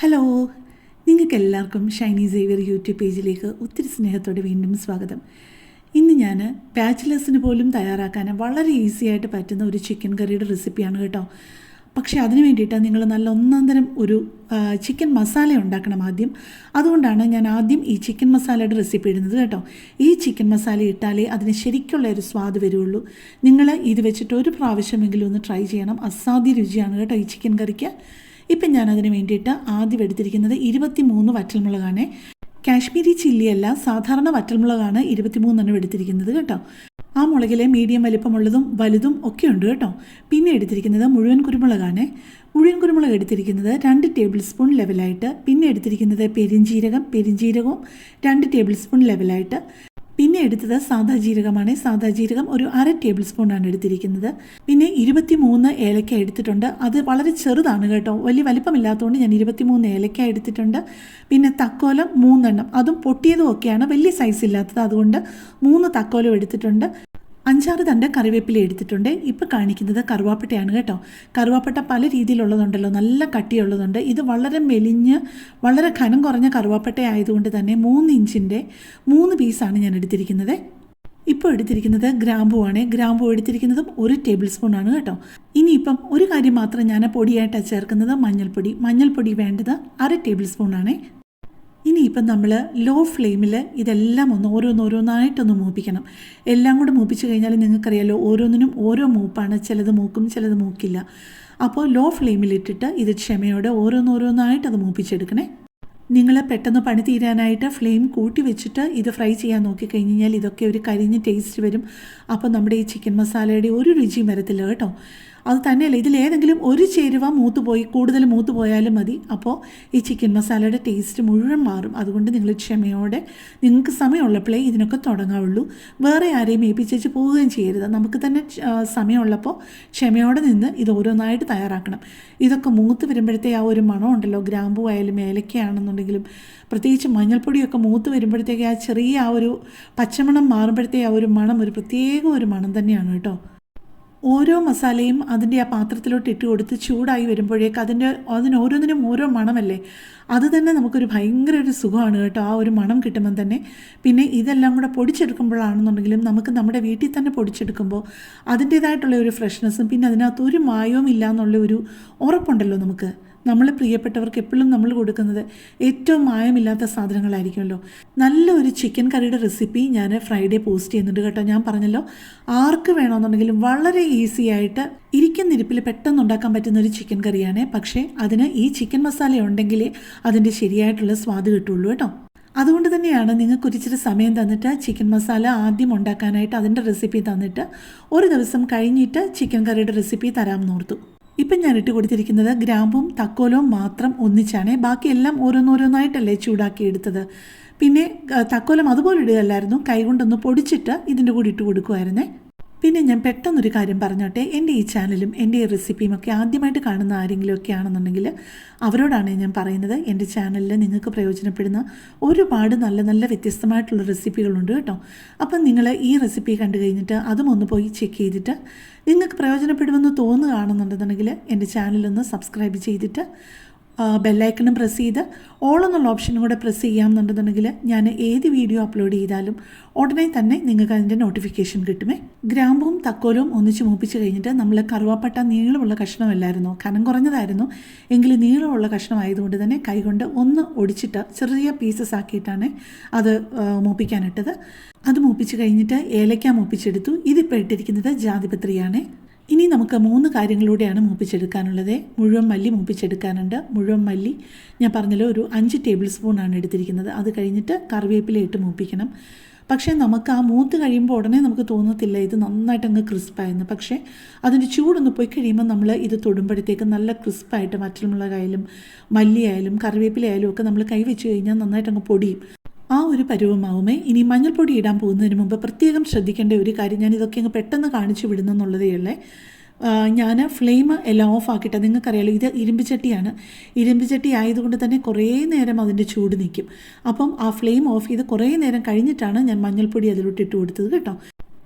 Hello നിങ്ങൾക്ക് എല്ലാവർക്കും Shiny Xavier YouTube പേജിലേക്ക് ഒത്തിരി സ്നേഹത്തോടെ വീണ്ടും സ്വാഗതം. ഇന്ന് ഞാൻ ബാച്ചിലേഴ്സിന് പോലും തയ്യാറാക്കാൻ വളരെ ഈസി ആയിട്ട് പറ്റുന്ന ഒരു ചിക്കൻ കറിയുടെ റെസിപ്പിയാണ് കേട്ടോ. പക്ഷേ അതിന് വേണ്ടിയിട്ട് നിങ്ങൾ നല്ല ഒന്നാം തരം ഒരു ചിക്കൻ മസാല ഉണ്ടാക്കണം ആദ്യം. അതുകൊണ്ടാണ് ഞാൻ ആദ്യം ഈ ചിക്കൻ മസാലയുടെ റെസിപ്പി ഇടുന്നത് കേട്ടോ. ഈ ചിക്കൻ മസാല ഇട്ടാലേ അതിന് ശരിക്കുള്ള ഒരു സ്വാദ് വരുള്ളൂ. നിങ്ങൾ ഇത് വെച്ചിട്ട് ഒരു പ്രാവശ്യമെങ്കിലും ഒന്ന് ട്രൈ ചെയ്യണം. അസാധ്യ രുചിയാണ് കേട്ടോ ഈ ചിക്കൻ കറിക്ക് ഇപ്പം ഞാൻ അതിന് വേണ്ടിയിട്ട് ആദ്യം എടുത്തിരിക്കുന്നത് ഇരുപത്തി മൂന്ന് വറ്റൽമുളകാണ്. കാശ്മീരി ചില്ലിയല്ല സാധാരണ വറ്റൽമുളകാണ് ഇരുപത്തിമൂന്നെണ്ണം എടുത്തിരിക്കുന്നത് കേട്ടോ. ആ മുളകിലെ മീഡിയം വലിപ്പമുള്ളതും വലുതും ഒക്കെ ഉണ്ട് കേട്ടോ. പിന്നെ എടുത്തിരിക്കുന്നത് മുഴുവൻ കുരുമുളകാണ്. മുഴുവൻ കുരുമുളക് എടുത്തിരിക്കുന്നത് രണ്ട് ടേബിൾ സ്പൂൺ ലെവലായിട്ട്. പിന്നെ എടുത്തിരിക്കുന്നത് പെരിഞ്ജീരകം പെരിഞ്ജീരകവും രണ്ട് ടേബിൾ സ്പൂൺ ലെവലായിട്ട്. എടുത്തത് സാദാ ജീരകമാണ്. സാദാ ജീരകം ഒരു അര ടേബിൾ സ്പൂൺ ആണ് എടുത്തിരിക്കുന്നത്. പിന്നെ ഇരുപത്തി മൂന്ന് ഏലക്ക എടുത്തിട്ടുണ്ട്. അത് വളരെ ചെറുതാണ് കേട്ടോ. വലിയ വലിപ്പമില്ലാത്തതുകൊണ്ട് ഞാൻ ഇരുപത്തി മൂന്ന് ഏലക്ക എടുത്തിട്ടുണ്ട്. പിന്നെ തക്കോലം മൂന്നെണ്ണം. അതും പൊട്ടിയതും ഒക്കെയാണ്. വലിയ സൈസ് ഇല്ലാത്തത്. അതുകൊണ്ട് മൂന്ന് തക്കോലം എടുത്തിട്ടുണ്ട്. അഞ്ചാറ് തന്റെ കറിവേപ്പില എടുത്തിട്ടുണ്ട്. ഇപ്പോൾ കാണിക്കുന്നത് കറുവാപ്പട്ടയാണ് കേട്ടോ. കറുവാപ്പട്ട പല രീതിയിലുള്ളതുണ്ടല്ലോ. നല്ല കട്ടിയുള്ളതുണ്ട്. ഇത് വളരെ മെലിഞ്ഞ് വളരെ ഘനം കുറഞ്ഞ കറുവാപ്പട്ട ആയതുകൊണ്ട് തന്നെ മൂന്ന് ഇഞ്ചിന്റെ മൂന്ന് പീസാണ് ഞാൻ എടുത്തിരിക്കുന്നത്. ഇപ്പോൾ എടുത്തിരിക്കുന്നത് ഗ്രാമ്പുവാണ് ഗ്രാമ്പു എടുത്തിരിക്കുന്നതും ഒരു ടേബിൾ സ്പൂൺ ആണ് കേട്ടോ. ഇനിയിപ്പം ഒരു കാര്യം മാത്രം ഞാൻ പൊടിയായിട്ടാണ് ചേർക്കുന്നത് മഞ്ഞൾപ്പൊടി. മഞ്ഞൾപ്പൊടി വേണ്ടത് അര ടേബിൾ സ്പൂൺ ആണേ. ഇനിയിപ്പം നമ്മൾ ലോ ഫ്ലെയിമിൽ ഇതെല്ലാം ഒന്ന് ഓരോന്നോരോന്നായിട്ടൊന്ന് മൂപ്പിക്കണം. എല്ലാം കൂടെ മൂപ്പിച്ച് കഴിഞ്ഞാൽ നിങ്ങൾക്കറിയാലോ ഓരോന്നിനും ഓരോ മൂപ്പാണ്. ചിലത് മൂക്കും ചിലത് മൂക്കില്ല. അപ്പോൾ ലോ ഫ്ലെയിമിലിട്ടിട്ട് ഇത് ക്ഷമയോടെ ഓരോന്നോരോന്നായിട്ട് അത് മൂപ്പിച്ചെടുക്കണേ. നിങ്ങൾ പെട്ടെന്ന് പണി തീരാനായിട്ട് ഫ്ലെയിം കൂട്ടി വെച്ചിട്ട് ഇത് ഫ്രൈ ചെയ്യാൻ നോക്കിക്കഴിഞ്ഞ് കഴിഞ്ഞാൽ ഇതൊക്കെ ഒരു കരിഞ്ഞ് ടേസ്റ്റ് വരും. അപ്പോൾ നമ്മുടെ ഈ ചിക്കൻ മസാലയുടെ ഒരു രുചിയും വരത്തില്ല കേട്ടോ. അത് തന്നെയല്ല ഇതിലേതെങ്കിലും ഒരു ചേരുവ മൂത്ത് പോയി കൂടുതൽ മൂത്ത് പോയാലും മതി. അപ്പോൾ ഈ ചിക്കൻ മസാലയുടെ ടേസ്റ്റ് മുഴുവൻ മാറും. അതുകൊണ്ട് നിങ്ങൾ ക്ഷമയോടെ നിങ്ങൾക്ക് സമയമുള്ളപ്പോഴേ ഇതിനൊക്കെ തുടങ്ങാവുള്ളൂ. വേറെ ആരെയും ഏൽപ്പിച്ചേച്ച് പോവുകയും ചെയ്യരുത്. നമുക്ക് തന്നെ സമയമുള്ളപ്പോൾ ക്ഷമയോടെ നിന്ന് ഇത് ഓരോന്നായിട്ട് തയ്യാറാക്കണം. ഇതൊക്കെ മൂത്ത് വരുമ്പോഴത്തേ ആ ഒരു മണം ഉണ്ടല്ലോ ഗ്രാമ്പു ആയാലും ഏലക്കയാണെന്നുണ്ടെങ്കിലും പ്രത്യേകിച്ച് മഞ്ഞൾപ്പൊടിയൊക്കെ മൂത്ത് വരുമ്പോഴത്തേക്ക് ആ ചെറിയ ആ ഒരു പച്ചമണം മാറുമ്പോഴത്തേ ആ ഒരു മണം ഒരു പ്രത്യേക ഒരു മണം തന്നെയാണ് കേട്ടോ. ഓരോ മസാലയും അതിന്റെ ആ പാത്രത്തിലോട്ട് ഇട്ട് കൊടുത്ത് ചൂടായി വരുമ്പോഴേക്ക് അതിന്റെ അതിന് ഓരോന്നിനും ഓരോ മണമല്ലേ? അത് തന്നെ നമുക്കൊരു ഭയങ്കര ഒരു സുഖമാണ് കേട്ടോ. ആ ഒരു മണം കിട്ടുമ്പം തന്നെ. പിന്നെ ഇതെല്ലാം കൂടെ പൊടിച്ചെടുക്കുമ്പോഴാണെന്നുണ്ടെങ്കിലും നമുക്ക് നമ്മുടെ വീട്ടിൽ തന്നെ പൊടിച്ചെടുക്കുമ്പോൾ അതിന്റേതായിട്ടുള്ള ഒരു ഫ്രഷ്നെസ്സും പിന്നെ അതിനകത്ത് ഒരു മായവും ഇല്ല എന്നുള്ള ഒരു ഉറപ്പുണ്ടല്ലോ നമുക്ക്. നമ്മൾ പ്രിയപ്പെട്ടവർക്ക് എപ്പോഴും നമ്മൾ കൊടുക്കുന്നത് ഏറ്റവും മായമില്ലാത്ത സാധനങ്ങളായിരിക്കുമല്ലോ. നല്ലൊരു ചിക്കൻ കറിയുടെ റെസിപ്പി ഞാൻ ഫ്രൈഡേ പോസ്റ്റ് ചെയ്യുന്നുണ്ട് കേട്ടോ. ഞാൻ പറഞ്ഞല്ലോ ആർക്ക് വേണമെന്നുണ്ടെങ്കിലും വളരെ ഈസി ആയിട്ട് ഇരിക്കുന്നിരിപ്പിൽ പെട്ടെന്ന് ഉണ്ടാക്കാൻ പറ്റുന്ന ഒരു ചിക്കൻ കറിയാണ് പക്ഷേ അതിന് ഈ ചിക്കൻ മസാല ഉണ്ടെങ്കിലേ അതിന്റെ ശരിയായിട്ടുള്ള സ്വാദ് കിട്ടുള്ളൂ കേട്ടോ. അതുകൊണ്ട് തന്നെയാണ് നിങ്ങൾക്ക് ഒരിച്ചിരി സമയം തന്നിട്ട് ചിക്കൻ മസാല ആദ്യം ഉണ്ടാക്കാനായിട്ട് അതിന്റെ റെസിപ്പി തന്നിട്ട് ഒരു ദിവസം കഴിഞ്ഞിട്ട് ചിക്കൻ കറിയുടെ റെസിപ്പി തരാമെന്ന് ഓർത്തു. ഇപ്പം ഞാൻ ഇട്ട് കൊടുത്തിരിക്കുന്നത് ഗ്രാമ്പും തക്കോലവും മാത്രം ഒന്നിച്ചാണ്. ബാക്കിയെല്ലാം ഓരോന്നോരോന്നായിട്ടല്ലേ ചൂടാക്കി എടുത്തത്. പിന്നെ തക്കോലം അതുപോലെ ഇടുകയല്ലായിരുന്നു. കൈകൊണ്ടൊന്ന് പൊടിച്ചിട്ട് ഇതിന്റെ കൂടി ഇട്ട് കൊടുക്കുമായിരുന്നേ പിന്നെ ഞാൻ പെട്ടെന്നൊരു കാര്യം പറഞ്ഞോട്ടെ. എന്റെ ഈ ചാനലും എന്റെ ഈ റെസിപ്പിയും ഒക്കെ ആദ്യമായിട്ട് കാണുന്ന ആരെങ്കിലും ഒക്കെ ആണെന്നുണ്ടെങ്കിൽ അവരോടാണ് ഞാൻ പറയുന്നത്. എന്റെ ചാനലിൽ നിങ്ങൾക്ക് പ്രയോജനപ്പെടുന്ന ഒരുപാട് നല്ല നല്ല വ്യത്യസ്തമായിട്ടുള്ള റെസിപ്പികളുണ്ട് കേട്ടോ. അപ്പം നിങ്ങൾ ഈ റെസിപ്പി കണ്ടു കഴിഞ്ഞിട്ട് അതും ഒന്ന് പോയി ചെക്ക് ചെയ്തിട്ട് നിങ്ങൾക്ക് പ്രയോജനപ്പെടുമെന്ന് തോന്നുകയാണെന്നുണ്ടെന്നുണ്ടെങ്കിൽ എന്റെ ചാനലൊന്ന് സബ്സ്ക്രൈബ് ചെയ്തിട്ട് ബെല്ലൈക്കണും പ്രസ് ചെയ്ത് ഓൾ എന്നുള്ള ഓപ്ഷനും കൂടെ പ്രസ് ചെയ്യാമെന്നുണ്ടെന്നുണ്ടെങ്കിൽ ഞാൻ ഏത് വീഡിയോ അപ്ലോഡ് ചെയ്താലും ഉടനെ തന്നെ നിങ്ങൾക്ക് അതിന്റെ നോട്ടിഫിക്കേഷൻ കിട്ടുമേ. ഗ്രാമ്പും തക്കോലും ഒന്നിച്ച് മൂപ്പിച്ച് കഴിഞ്ഞിട്ട് നമ്മൾ കറുവാപ്പട്ട നീളമുള്ള കഷ്ണമല്ലായിരുന്നു? കനം കുറഞ്ഞതായിരുന്നു. എങ്കിലും നീളമുള്ള കഷ്ണമായതുകൊണ്ട് തന്നെ കൈകൊണ്ട് ഒന്ന് ഒടിച്ചിട്ട് ചെറിയ പീസസ് ആക്കിയിട്ടാണ് അത് മൂപ്പിക്കാനിട്ടത്. അത് മൂപ്പിച്ച് കഴിഞ്ഞിട്ട് ഏലക്ക മൂപ്പിച്ചെടുത്തു. ഇതിപ്പോൾ ഇട്ടിരിക്കുന്നത് ജാതിപത്രിയാണ്. ഇനി നമുക്ക് മൂന്ന് കാര്യങ്ങളിലൂടെയാണ് മൂപ്പിച്ചെടുക്കാനുള്ളത്. മുഴുവൻ മല്ലി മൂപ്പിച്ചെടുക്കാനുണ്ട്. മുഴുവൻ മല്ലി ഞാൻ പറഞ്ഞല്ലോ ഒരു അഞ്ച് ടേബിൾ സ്പൂണാണ് എടുത്തിരിക്കുന്നത്. അത് കഴിഞ്ഞിട്ട് കറിവേപ്പില ഇട്ട് മൂപ്പിക്കണം. പക്ഷേ നമുക്ക് ആ മൂത്ത് കഴിയുമ്പോൾ ഉടനെ നമുക്ക് തോന്നത്തില്ല ഇത് നന്നായിട്ട് അങ്ങ് ക്രിസ്പായെന്ന്. പക്ഷേ അതിന്റെ ചൂടൊന്ന് പോയി കഴിയുമ്പോൾ നമ്മൾ ഇത് തൊടുമ്പോഴത്തേക്ക് നല്ല ക്രിസ്പായിട്ട് മറ്റുമുളകായാലും മല്ലിയായാലും കറിവേപ്പിലയായാലും ഒക്കെ നമ്മൾ കൈ വെച്ച് കഴിഞ്ഞാൽ നന്നായിട്ട് അങ്ങ് പൊടിയും. ആ ഒരു പരുവമാവുമേ. ഇനി മഞ്ഞൾപ്പൊടി ഇടാൻ പോകുന്നതിന് മുമ്പ് പ്രത്യേകം ശ്രദ്ധിക്കേണ്ട ഒരു കാര്യം ഞാൻ ഇതൊക്കെ അങ്ങ് പെട്ടെന്ന് കാണിച്ചു വിടുന്നെന്നുള്ളതേ ഉള്ളേ. ഞാൻ ഫ്ലെയിം എല്ലാം ഓഫ് ആക്കിയിട്ട്. നിങ്ങൾക്കറിയാലോ ഇത് ഇരുമ്പിച്ചട്ടിയാണ് ഇരുമ്പിച്ചട്ടി ആയതുകൊണ്ട് തന്നെ കുറേ നേരം അതിന്റെ ചൂട് നിൽക്കും അപ്പം ആ ഫ്ലെയിം ഓഫ് ചെയ്ത് കുറേ നേരം കഴിഞ്ഞിട്ടാണ് ഞാൻ മഞ്ഞൾപ്പൊടി അതിലോട്ട് ഇട്ട് കൊടുത്തത് കേട്ടോ.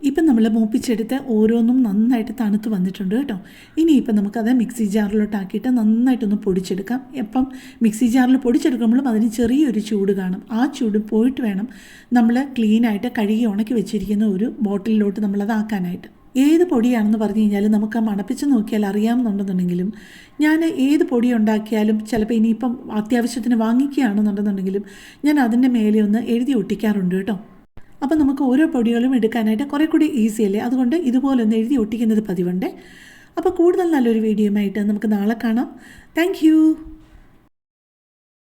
ഇപ്പം നമ്മൾ മൂപ്പിച്ചെടുത്ത് ഓരോന്നും നന്നായിട്ട് തണുത്ത് വന്നിട്ടുണ്ട് കേട്ടോ. ഇനിയിപ്പം നമുക്കത് മിക്സി ജാറിലോട്ടാക്കിയിട്ട് നന്നായിട്ടൊന്ന് പൊടിച്ചെടുക്കാം. എപ്പം മിക്സി ജാറിൽ പൊടിച്ചെടുക്കുമ്പോഴും അതിന് ചെറിയൊരു ചൂട് കാണും. ആ ചൂട് പോയിട്ട് വേണം നമ്മൾ ക്ലീനായിട്ട് കഴുകി ഉണക്കി വെച്ചിരിക്കുന്ന ഒരു ബോട്ടിലിലോട്ട് നമ്മളതാക്കാനായിട്ട് ഏത് പൊടിയാണെന്ന് പറഞ്ഞു കഴിഞ്ഞാൽ നമുക്ക് മണപ്പിച്ച് നോക്കിയാൽ അറിയാമെന്നുണ്ടെന്നുണ്ടെങ്കിലും ഞാൻ ഏത് പൊടി ഉണ്ടാക്കിയാലും ചിലപ്പോൾ ഇനിയിപ്പം അത്യാവശ്യത്തിന് വാങ്ങിക്കുകയാണെന്നുണ്ടെന്നുണ്ടെങ്കിലും ഞാൻ അതിന്റെ മേലെ ഒന്ന് എഴുതി ഒട്ടിക്കാറുണ്ട് കേട്ടോ. അപ്പോൾ നമുക്ക് ഓരോ പൊടികളും എടുക്കാനായിട്ട് കുറേ കൂടി ഈസി അല്ലേ? അതുകൊണ്ട് ഇതുപോലെ ഒന്ന് എഴുതി ഒട്ടിക്കുന്നത് പതിവുണ്ട്. അപ്പോൾ കൂടുതൽ നല്ലൊരു വീഡിയോയുമായിട്ട് നമുക്ക് നാളെ കാണാം. താങ്ക്